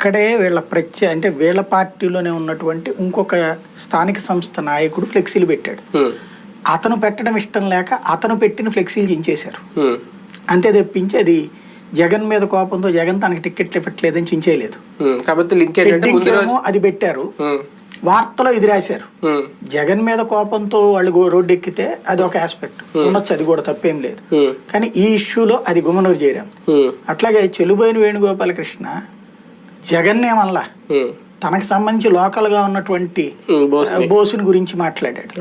అక్కడే వీళ్ళ ప్రత్య అంటే వీళ్ళ పార్టీలోనే ఉన్నటువంటి ఇంకొక స్థానిక సంస్థ నాయకుడు ఫ్లెక్సీలు పెట్టాడు. అతను పెట్టడం ఇష్టం లేక అతను పెట్టిన ఫ్లెక్సీలు చించేశారు. అంతే తప్పించి అది జగన్ మీద కోపంతో జగన్ తనకి టికెట్లు ఇవ్వట్లేదని చించేయలేదు. కాబట్టి లింక్ అది పెట్టారు. వార్తలో ఇది రాశారు. జగన్ మీద కోపంతో వాళ్ళు రోడ్డు ఎక్కితే అది ఒక ఆస్పెక్ట్ ఉండొచ్చు అది కూడా తప్పేం లేదు. కానీ ఈ ఇష్యూలో అది గుమ్మనూరు చేయరాం అట్లాగే చెలుబోయిన వేణుగోపాలకృష్ణ జగన్ ఏమల్లా ఉమ్, తనకు సంబంధించి లోకల్గా ఉన్నటువంటి బోస్ని. గురించి మాట్లాడాడు.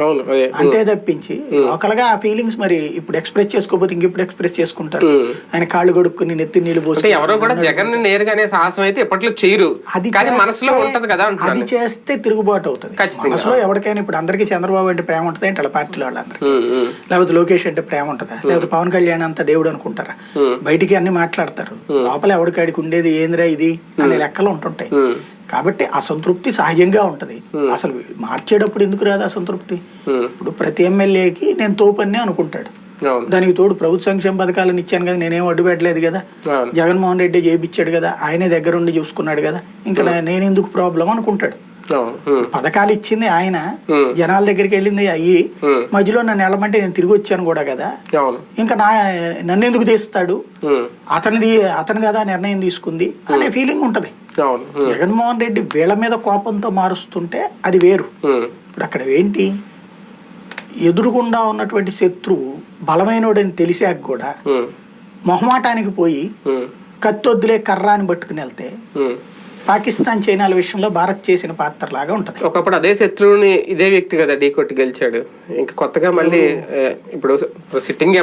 అంతే తప్పించి లోకల్గా ఆ ఫీలింగ్స్ మరి ఇప్పుడు ఎక్స్ప్రెస్ చేసుకోకపోతే ఇంకెప్పుడు ఎక్స్ప్రెస్ చేసుకుంటారు. ఆయన కాళ్ళు కొడుక్కుని నెత్తి అంటే పోసి ఎవరో కూడా జగన్ నేరుగా అనే సాహసం అయితే ఇప్పట్లో చేయరు. అది మనసులో ఉంటది కదా అది చేస్తే తిరుగుబాటు అవుతుంది. మనసులో ఎవరికైనా ఇప్పుడు అందరికీ చంద్రబాబు అంటే ప్రేమ ఉంటుంది అంటే వాళ్ళ పార్టీలో వాళ్ళందరికీ? ఉమ్, లేకపోతే లోకేష్ అంటే ప్రేమ ఉంటుందా? లేకపోతే పవన్ కళ్యాణ్ అంత దేవుడు అనుకుంటారా. బయటికి అన్ని మాట్లాడతారు. లోపల ఎవడికాడికి ఉండేది ఏందిరా ఇది? అనే లెక్కలు ఉంటుంటాయి. కాబట్టి అసంతృప్తి సహజంగా ఉంటది. అసలు మార్చేటప్పుడు ఎందుకు రాదు అసంతృప్తి? ఇప్పుడు ప్రతి ఎమ్మెల్యేకి నేను తోపన్నే అనుకుంటాడు. దానికి తోడు ప్రభుత్వ సంక్షేమ పథకాలను ఇచ్చాను కదా నేనేం అడ్డు పెట్టలేదు కదా. జగన్మోహన్ రెడ్డి చేయించాడు కదా ఆయనే దగ్గరుండి చూసుకున్నాడు కదా. ఇంకా నేనెందుకు ప్రాబ్లం అనుకుంటాడు. పథకాలు ఇచ్చింది ఆయన. జనాల దగ్గరికి వెళ్ళింది అయ్యి మధ్యలో నన్ను వెళ్ళమంటే నేను తిరిగి వచ్చాను కూడా కదా. ఇంకా నా నన్ను ఎందుకు తీస్తాడు? అతనిది అతను కదా నిర్ణయం తీసుకుంది అనే ఫీలింగ్ ఉంటది. జగన్మోహన్ రెడ్డి వీళ్ళ మీద కోపంతో మారుస్తుంటే అది వేరు. ఇప్పుడు అక్కడ ఏంటి? ఎదురుగుండా ఉన్నటువంటి శత్రువు బలమైనోడని తెలిసాక కూడా మొహమాటానికి పోయి ఉమ్, కత్తొద్దులే కర్ర అని పట్టుకుని వెళ్తే. పాకిస్తాన్ చైనాల విషయంలో భారత్ చేసిన పాత్ర లాగా ఉంటది. ఒకప్పుడు అదే శత్రువుని ఇదే వ్యక్తి కదా ఢీ కొట్టి గెలిచాడు. ఇంకా కొత్తగా మళ్ళీ ఇప్పుడు సిట్టింగ్